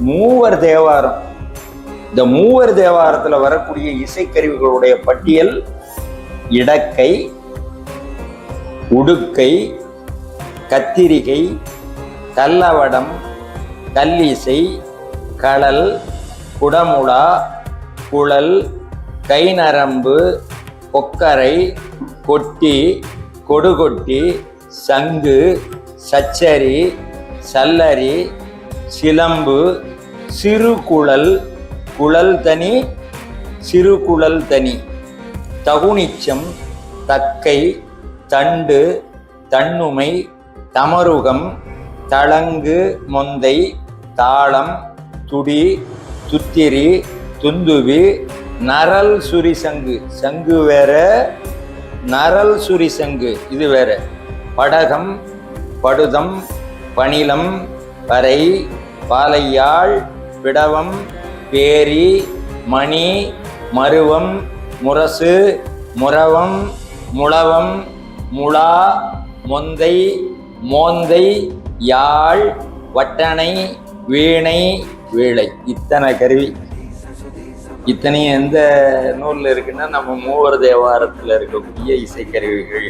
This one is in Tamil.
மூவர் தேவாரம். இந்த மூவர் தேவாரத்தில் வரக்கூடிய இசைக்கருவிகளுடைய பட்டியல் இடக்கை உடுக்கை கத்திரிகை கல்லவடம் கல்லிசை களல் குடமுடா குழல் கைநரம்பு கொக்கரை கொட்டி கொடுகொட்டி சங்கு சச்சரி சல்லரி சிலம்பு சிறுகுழல் குழல் தனி சிறுகுழல் தனி. தகுனிச்சம் தக்கை தண்டு தன்னுமை தமருகம் தளங்கு மொந்தை தாளம் துடி துத்திரி துந்துவி நரல் சுரி சங்கு. சங்கு வேற நரல் சுரி சங்கு. இது வேற. படகம் படுதம் பணிலம் வரை பாலையாழ் பிடவம் பேரி மணி மருவம் முரசு முரவம் முழவம் முழா மொந்தை மோந்தை யாழ் வட்டணை வீணை வீழை. இத்தனை கருவி. இத்தனையும் எந்த நூலில் இருக்குன்னா நம்ம மூவர் தேவாரத்தில் இருக்கக்கூடிய இசைக்கருவிகள்.